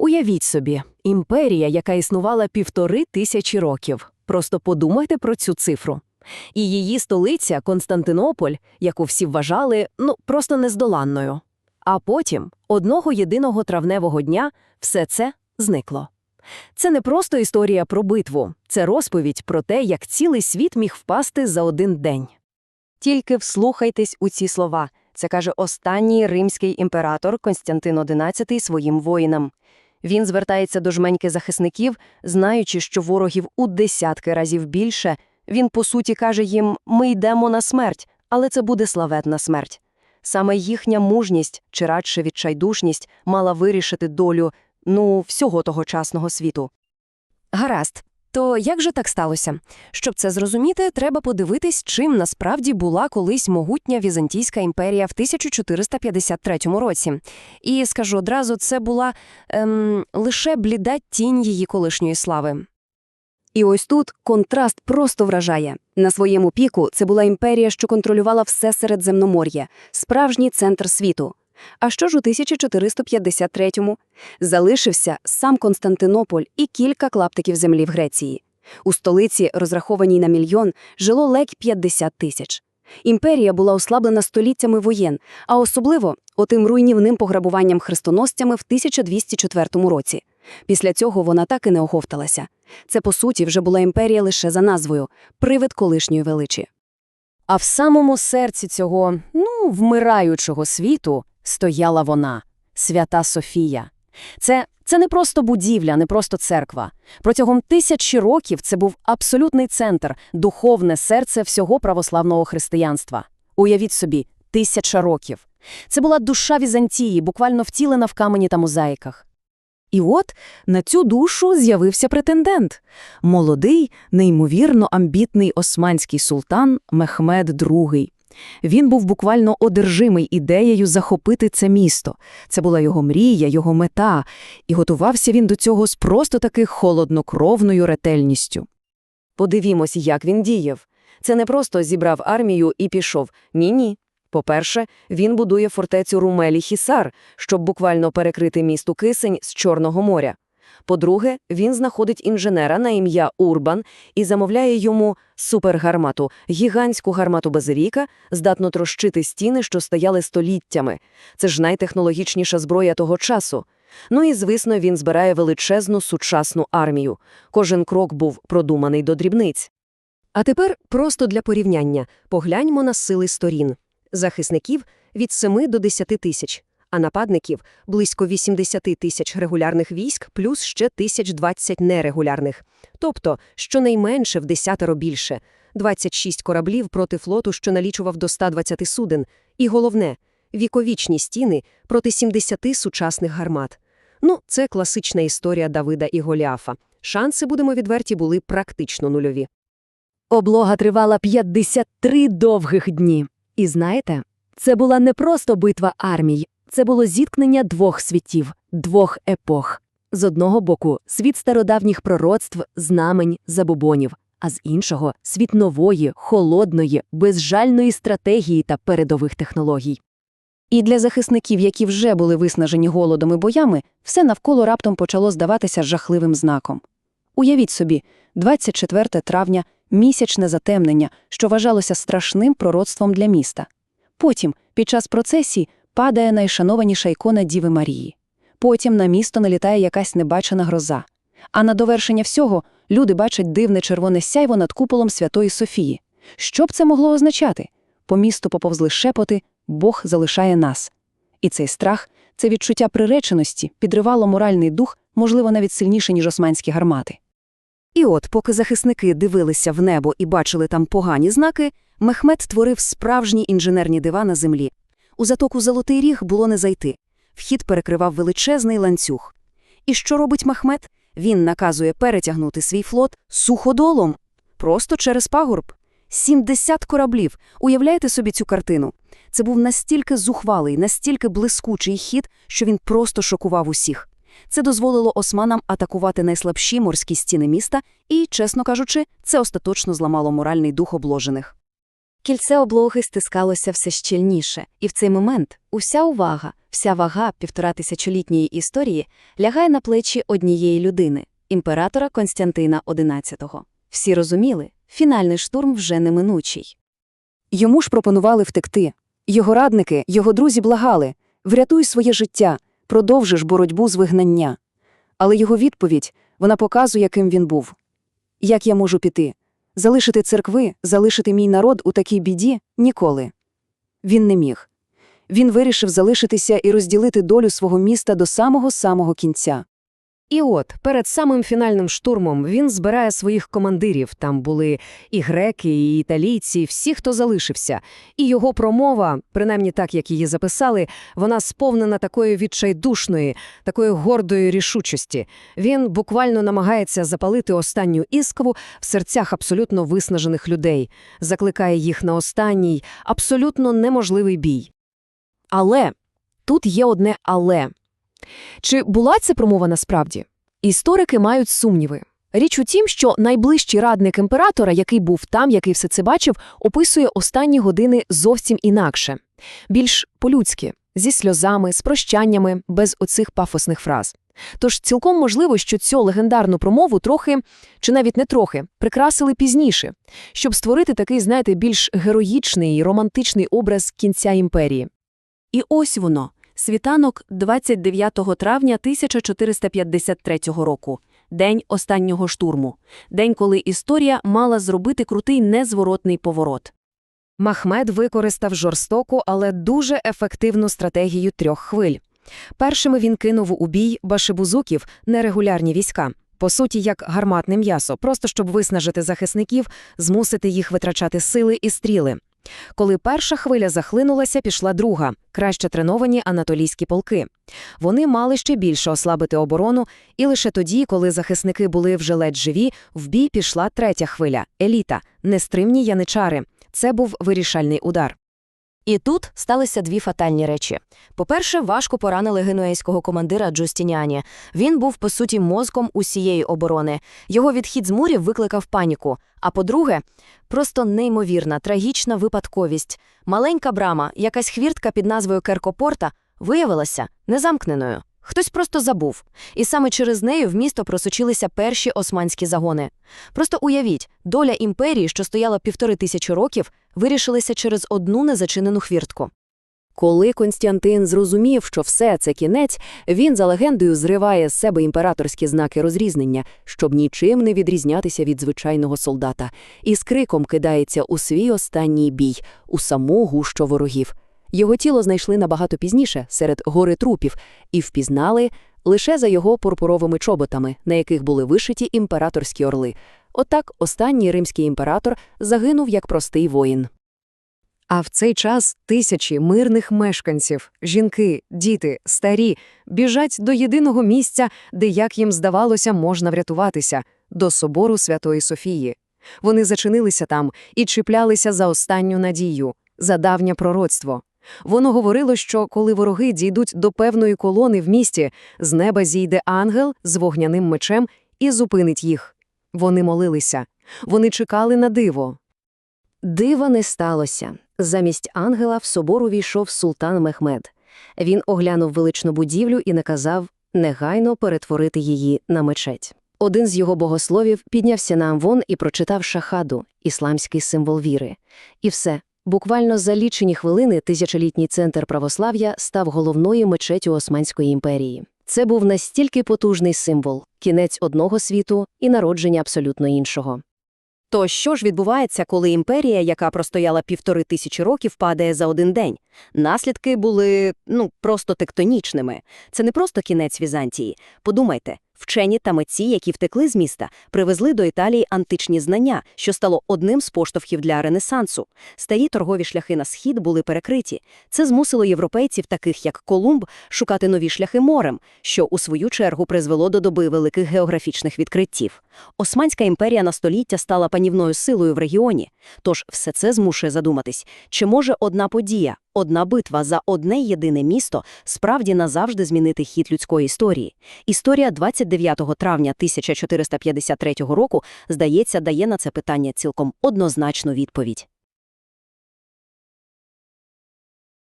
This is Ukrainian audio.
Уявіть собі, імперія, яка існувала півтори тисячі років. Просто подумайте про цю цифру. І її столиця Константинополь, яку всі вважали, ну, просто нездоланною. А потім, одного єдиного травневого дня, все це зникло. Це не просто історія про битву, це розповідь про те, як цілий світ міг впасти за один день. Тільки вслухайтесь у ці слова. Це каже останній римський імператор Константин XI своїм воїнам. Він звертається до жменьки захисників, знаючи, що ворогів у десятки разів більше. Він, по суті, каже їм «Ми йдемо на смерть, але це буде славетна смерть». Саме їхня мужність, чи радше відчайдушність, мала вирішити долю, ну, всього тогочасного світу. Гаразд. То як же так сталося? Щоб це зрозуміти, треба подивитись, чим насправді була колись могутня Візантійська імперія в 1453 році. І скажу одразу, це була ем, лише бліда тінь її колишньої слави. І ось тут контраст просто вражає. На своєму піку це була імперія, що контролювала все Середземномор'я, справжній центр світу. А що ж у 1453-му? Залишився сам Константинополь і кілька клаптиків землі в Греції. У столиці, розрахованій на мільйон, жило ледь 50 тисяч. Імперія була ослаблена століттями воєн, а особливо отим руйнівним пограбуванням хрестоносцями в 1204 році. Після цього вона так і не оговталася. Це, по суті, вже була імперія лише за назвою – привид колишньої величі. А в самому серці цього, ну, вмираючого світу стояла вона – Свята Софія. Це, це не просто будівля, не просто церква. Протягом тисячі років це був абсолютний центр, духовне серце всього православного християнства. Уявіть собі, тисяча років. Це була душа Візантії, буквально втілена в камені та мозаїках. І от на цю душу з'явився претендент – молодий, неймовірно амбітний османський султан Мехмед II. Він був буквально одержимий ідеєю захопити це місто. Це була його мрія, його мета, і готувався він до цього з просто таки холоднокровною ретельністю. Подивімось, як він діяв. Це не просто зібрав армію і пішов. Ні-ні. По-перше, він будує фортецю Румелі-Хісар, щоб буквально перекрити місту Кисень з Чорного моря. По-друге, він знаходить інженера на ім'я Урбан і замовляє йому супергармату, гігантську гармату Базиліка, здатну трощити стіни, що стояли століттями. Це ж найтехнологічніша зброя того часу. Ну і, звісно, він збирає величезну сучасну армію. Кожен крок був продуманий до дрібниць. А тепер просто для порівняння погляньмо на сили сторін. Захисників – від 7 до 10 тисяч, а нападників – близько 80 тисяч регулярних військ плюс ще 1020 нерегулярних. Тобто, щонайменше в десятеро більше – 26 кораблів проти флоту, що налічував до 120 суден. І головне – віковічні стіни проти 70 сучасних гармат. Ну, це класична історія Давида і Голіафа. Шанси, будемо відверті, були практично нульові. Облога тривала 53 довгих дні. І знаєте, це була не просто битва армій, це було зіткнення двох світів, двох епох. З одного боку – світ стародавніх пророцтв, знамень, забобонів, а з іншого – світ нової, холодної, безжальної стратегії та передових технологій. І для захисників, які вже були виснажені голодом і боями, все навколо раптом почало здаватися жахливим знаком. Уявіть собі, 24 травня – місячне затемнення, що вважалося страшним пророцтвом для міста. Потім, під час процесії, падає найшанованіша ікона Діви Марії. Потім на місто налітає якась небачена гроза. А на довершення всього люди бачать дивне червоне сяйво над куполом Святої Софії. Що б це могло означати? По місту поповзли шепоти «Бог залишає нас». І цей страх, це відчуття приреченості підривало моральний дух, можливо, навіть сильніше, ніж османські гармати. І от, поки захисники дивилися в небо і бачили там погані знаки, Мехмед творив справжні інженерні дива на землі. У затоку Золотий Ріг було не зайти. Вхід перекривав величезний ланцюг. І що робить Мехмед? Він наказує перетягнути свій флот суходолом. Просто через пагорб. 70 кораблів. Уявляєте собі цю картину? Це був настільки зухвалий, настільки блискучий хід, що він просто шокував усіх. Це дозволило османам атакувати найслабші морські стіни міста і, чесно кажучи, це остаточно зламало моральний дух обложених. Кільце облоги стискалося все щільніше, і в цей момент уся увага, вся вага півторатисячолітньої історії лягає на плечі однієї людини – імператора Константина XI. Всі розуміли, фінальний штурм вже неминучий. Йому ж пропонували втекти. Його радники, його друзі благали «Врятуй своє життя, продовжиш боротьбу з вигнання». Але його відповідь, вона показує, ким він був. Як я можу піти? Залишити церкви, залишити мій народ у такій біді – ніколи. Він не міг. Він вирішив залишитися і розділити долю свого міста до самого-самого кінця. І от, перед самим фінальним штурмом він збирає своїх командирів. Там були і греки, і італійці, всі, хто залишився. І його промова, принаймні так, як її записали, вона сповнена такої відчайдушної, такої гордої рішучості. Він буквально намагається запалити останню іскру в серцях абсолютно виснажених людей, закликає їх на останній, абсолютно неможливий бій. Але тут є одне але. Чи була це промова насправді? Історики мають сумніви. Річ у тім, що найближчий радник імператора, який був там, який все це бачив, описує останні години зовсім інакше. Більш по-людськи, зі сльозами, з прощаннями, без оцих пафосних фраз. Тож цілком можливо, що цю легендарну промову трохи, чи навіть не трохи, прикрасили пізніше, щоб створити такий, знаєте, більш героїчний і романтичний образ кінця імперії. І ось воно. Світанок 29 травня 1453 року. День останнього штурму. День, коли історія мала зробити крутий незворотний поворот. Махмед використав жорстоку, але дуже ефективну стратегію трьох хвиль. Першими він кинув у бій башибузуків, нерегулярні війська, по суті, як гарматне м'ясо, просто щоб виснажити захисників, змусити їх витрачати сили і стріли. Коли перша хвиля захлинулася, пішла друга, краще треновані анатолійські полки. Вони мали ще більше ослабити оборону, і лише тоді, коли захисники були вже ледь живі, в бій пішла третя хвиля – еліта, нестримні яничари. Це був вирішальний удар. І тут сталися дві фатальні речі. По-перше, важко поранили генуейського командира Джустініані. Він був, по суті, мозком усієї оборони. Його відхід з мурів викликав паніку. А по-друге, просто неймовірна, трагічна випадковість. Маленька брама, якась хвіртка під назвою Керкопорта, виявилася незамкненою. Хтось просто забув. І саме через неї в місто просочилися перші османські загони. Просто уявіть, доля імперії, що стояла півтори тисячі років, вирішилася через одну незачинену хвіртку. Коли Константин зрозумів, що все це кінець, він за легендою зриває з себе імператорські знаки розрізнення, щоб нічим не відрізнятися від звичайного солдата, і з криком кидається у свій останній бій, у саму гущу ворогів. Його тіло знайшли набагато пізніше, серед гори трупів, і впізнали лише за його пурпуровими чоботами, на яких були вишиті імператорські орли. Отак останній римський імператор загинув як простий воїн. А в цей час тисячі мирних мешканців, жінки, діти, старі, біжать до єдиного місця, де, як їм здавалося, можна врятуватися – до собору Святої Софії. Вони зачинилися там і чіплялися за останню надію, за давнє пророцтво. Воно говорило, що коли вороги дійдуть до певної колони в місті, з неба зійде ангел з вогняним мечем і зупинить їх. Вони молилися. Вони чекали на диво. Дива не сталося. Замість ангела в собор увійшов султан Мехмед. Він оглянув величну будівлю і наказав негайно перетворити її на мечеть. Один з його богословів піднявся на амвон і прочитав шахаду, ісламський символ віри. І все. Буквально за лічені хвилини тисячолітній центр православ'я став головною мечетю Османської імперії. Це був настільки потужний символ – кінець одного світу і народження абсолютно іншого. То що ж відбувається, коли імперія, яка простояла півтори тисячі років, падає за один день? Наслідки були, ну, просто тектонічними. Це не просто кінець Візантії. Подумайте, вчені та митці, які втекли з міста, привезли до Італії античні знання, що стало одним з поштовхів для Ренесансу. Старі торгові шляхи на схід були перекриті. Це змусило європейців, таких як Колумб, шукати нові шляхи морем, що у свою чергу призвело до доби великих географічних відкриттів. Османська імперія на століття стала панівною силою в регіоні. Тож все це змушує задуматись, чи може одна подія, одна битва за одне єдине місто справді назавжди змінити хід людської історії. Історія 29 травня 1453 року, здається, дає на це питання цілком однозначну відповідь.